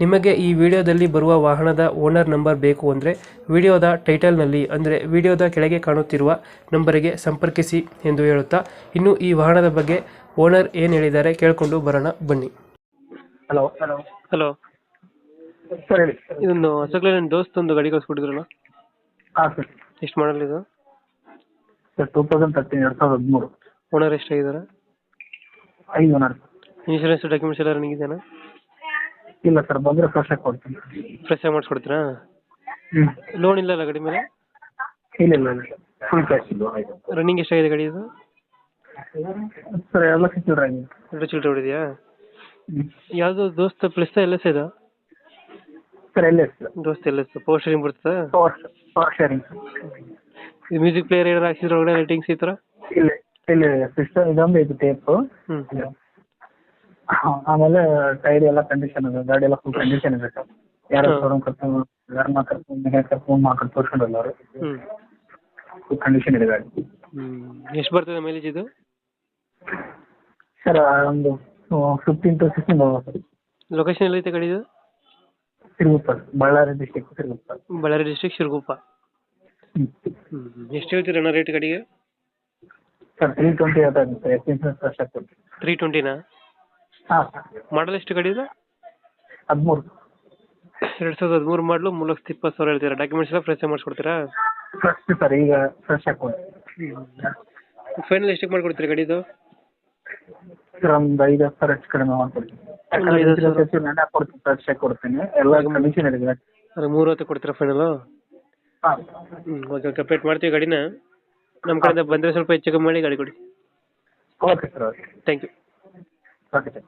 ನಿಮಗೆ ಈ ವಿಡಿಯೋದಲ್ಲಿ ಬರುವ ವಾಹನದ ಓನರ್ ನಂಬರ್ ಬೇಕು ಅಂದರೆ ವಿಡಿಯೋದ ಟೈಟಲ್ನಲ್ಲಿ ಅಂದರೆ ವಿಡಿಯೋದ ಕೆಳಗೆ ಕಾಣುತ್ತಿರುವ ನಂಬರಿಗೆ ಸಂಪರ್ಕಿಸಿ ಎಂದು ಹೇಳುತ್ತಾ ಇನ್ನು ಈ ವಾಹನದ ಬಗ್ಗೆ ಓನರ್ ಏನು ಹೇಳಿದ್ದಾರೆ ಕೇಳಿಕೊಂಡು ಬರೋಣ ಬನ್ನಿ. ಹಲೋ. ಹಲೋ. ಹಲೋ. ಸರ್ ಹೇಳಿ. ಇದೊಂದು ಹೊಸಕ್ಲೆ ನನ್ನ ದೋಸ್ತ್ ಒಂದು ಗಾಡಿ ಕಳಿಸ್ಕೊಟ್ಟಿದ್ರಲ್ಲ? ಹಾಂ ಸರ್. ಎಷ್ಟು ಮಾಡಲ್ ಇದು? ಸರ್ ಟೂ ತೌಸಂಡ್ ತರ್ಟೀನ್ ಎರಡು ಸಾವಿರದ ಹದಿಮೂರು. ಓನರ್ ಎಷ್ಟಾಗಿದ್ದಾರೆ? ಐದು ಓನರ್. ಇನ್ಶೂರೆನ್ಸ್ ಡಾಕ್ಯುಮೆಂಟ್ಸ್ ಎಲ್ಲ ರನ್ನಿಂಗ್ ಇದೆಯಾ? ಇಲ್ಲ ಸರ್ ಬಂದರೆ ಫ್ರೆಶ್ ಆಗಿ ಕೊಡ್ತೀನಿ. ಫ್ರೆಶ್ ಆಗಿ ಮಾಡಿಸ್ಕೊಡ್ತೀರಾ? ಹ್ಞೂ ಲೋನ್ ಇಲ್ಲ ಅಲ್ಲ ಗಾಡಿ ಮೇಲೆ? ಇಲ್ಲ ಇಲ್ಲ ಇಲ್ಲ. ಫುಲ್ ಕ್ಯಾಶ್ ರನ್ನಿಂಗ್ ಎಷ್ಟಾಗಿದೆ ಗಾಡಿ ಇದು? ಸರ್ ಎಲ್ಲ ಸಿಕ್ಕಿದ್ರೆ ಎರಡು ಚಿಲ್ಡ್ರೆ ಹೊಡಿದೆಯಾ? ಯಾವುದು ದೋಸ್ತ ಪ್ಲಸ್ ಎಲ್ಲ ಸೇದ ಇದೆ? ಸರ್ ಎಲ್ಲ ದೋಸ್ತ ದೋಸ್ತ್ ಎಲ್ಲ ಪವರ್ ಶೇರಿಂಗ್ ಬರ್ತದೆ ಪವರ್ ಪವರ್ ಶೇರಿಂಗ್ ಇದು ಮ್ಯೂಸಿಕ್ ಪ್ಲೇಯರ್ ಏನಾರು ಹಾಕ್ಸಿದ್ರೆ ಒಳಗಡೆ ರೇಟಿಂಗ್ಸ್ ಈ ಥರ? ಇಲ್ಲ ಇಲ್ಲ ಸಿಸ್ಟಮ್ ಇದೊಂದು ಇದು ಟೇಪು ಹ್ಞೂ ಆಮೇಲೆ ಟೈರ್ ಎಲ್ಲ ಕಂಡೀಷನ್ ಇದೆ. ಗಾಡಿ ಎಲ್ಲ ಫುಲ್ ಕಂಡೀಷನ್ ಇದೆ ಸರ್. ಯಾರು. ಶೋರೂಮ್ ಕರ್ಕೊಂಡು ಯಾರನ್ನ ಕರ್ಕೊಂಡು ಮನೆ ಕರ್ಕೊಂಡು ಮಾಕೊಂಡು ತೋರಿಸ್ಕೊಂಡಲ್ಲ ಅವರು. ಫುಲ್ ಕಂಡೀಷನ್ ಇದೆ ಗಾಡಿ. ಎಷ್ಟು ಬರ್ತದೆ ಮೈಲೇಜ್ ಇದು? ಸರ್ ಒಂದು ಫಿಫ್ಟೀನ್ ಟು ಸಿಕ್ಸ್ಟೀನ್ ಬರ್ಬೋದು ಸರ್. ಲೊಕೇಶನ್ ಎಲ್ಲೈತೆ ಗಾಡಿ ಇದು? ಸಿರುಗುಪ್ಪ ಬಳ್ಳಾರಿ ಡಿಸ್ಟಿಕ್ ಸಿರುಗುಪ್ಪ ಬಳ್ಳಾರಿ ಡಿಸ್ಟ್ರಿಕ್ಟ್ ಶಿರಗುಪ್ಪ ಎಷ್ಟು ಹೇಳ್ತೀರ ಅಣ್ಣ ರೇಟ್ ಕಡೆಗೆ sir three twenty sir. Insurance fresh three ಟ್ವೆಂಟಿನಾ ಹಾಂ. ಮಾಡಲ್ ಎಷ್ಟು ಗಾಡಿ ಇದು? ಹದಿಮೂರು. ಎರಡು ಸಾವಿರದ ಹದಿಮೂರು ಮಾಡಲು ಮೂರು ಲಕ್ಷದ ಇಪ್ಪತ್ತು ಸಾವಿರ ಹೇಳ್ತೀರಾ? ಡಾಕ್ಯುಮೆಂಟ್ಸ್ ಎಲ್ಲ ಫ್ರೆಶ್ ಮಾಡಿಸ್ಕೊಡ್ತೀರಾ? ಫ್ರೆಶ್ ಸರ್ ಈಗ ಫ್ರೆಶ್ ಹಾಕೊಂಡು ಫೈನಲ್ ಎಷ್ಟಕ್ಕೆ ಮಾಡ್ಕೊಡ್ತೀರಾ ಗಾಡಿದು ಸರ್ ಒಂದು ಐದು ಹತ್ತು ಸಾವಿರ ಹೆಚ್ಚು ಕಡಿಮೆ ಮಾಡ್ಕೊಡ್ತೀನಿ. ಐದು ಹತ್ತು ಸಾವಿರ? ಫ್ರೆಶ್ ಕೊಡ್ತೀನಿ ಎಲ್ಲ ಕಂಡೀಷನ್ ಇದೆ. ಗಾಡಿ ಅದೇ ಮೂರು ಹೊತ್ತು ಕೊಡ್ತೀರಾ ಫೈನಲು ಹಾಂ. ಹ್ಞೂ ಓಕೆ ಮಾಡ್ತೀವಿ ಗಾಡಿನ. ನಮ್ಮ ಕಡೆಯಿಂದ ಬಂದರೆ ಸ್ವಲ್ಪ ಹೆಚ್ಚು ಕಮ್ಮಿ ಮಾಡಿ ಗಾಡಿ ಕೊಡಿ. Okay sir okay thank you okay sir